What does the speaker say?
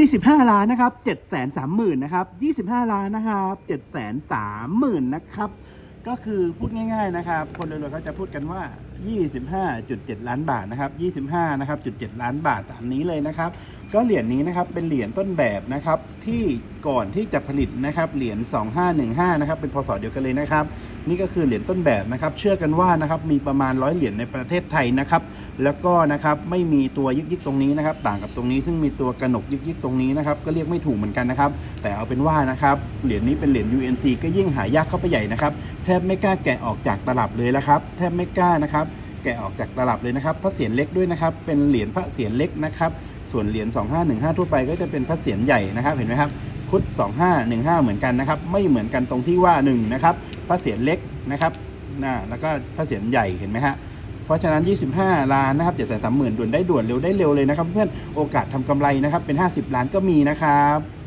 25 ล้านนะครับ7 3 0 0 0 0นะครับ25 ล้านนะครับ7 3 0 0 0 0นะครับก็คือพูดง่าย ๆนะครับ คนรวยๆเขาจะพูดกันว่า 25.7 ล้านบาทนะครับ25นะครับจุด7ล้านบาทตามนี้เลยนะครับ ก็เหรียญนี้นะครับเป็นเหรียญต้นแบบนะครับที่ก่อนที่จะผลิตนะครับเหรียญ2515นะครับเป็นพศเดียวกันเลยนะครับ นี่ก็คือเหรียญต้นแบบนะครับ เชื่อกันว่านะครับมีประมาณร้อยเหรียญในประเทศไทยนะครับ แล้วก็นะครับไม่มีตัวยึกยิกตรงนี้นะครับ ต่างกับตรงนี้ซึ่งมีตัวกระหนกยึกยิกตรงนี้นะครับก็เรียกไม่ถูกเหมือนกันนะครับ แต่เอาเป็นว่านะครับเหรียญนี้เป็นเหรียญ UNC ก็ยิ่งหายากเข้าไปใหญ่นะครับแทบไม่กล้าแกะออกจากตลับเลยละครับ แทบไม่กล้านะครับ แกะออกจากตลับเลยนะครับพระเศียรเล็กด้วยนะครับ เป็นเหรียญพระเศียรเล็กนะครับส่วนเหรียญ2515 ทั่วไปก็จะเป็นพระเศียรใหญ่นะครับเห็นไหมครับพุทธ2515 เหมือนกันนะครับ ไม่เหมือนกันตรงที่ว่า1นะครับพระเศียรเล็กนะครับนะแล้วก็พระเศียรใหญ่เห็นไหมฮะ เพราะฉะนั้น 25 ล้านนะครับ7 3 0 0 0 0ด่วนได้ด่วนเร็วได้เร็วเลยนะครับเพื่อนโอกาสทำกำไรนะครับเป็น 50 ล้านก็มีนะครับ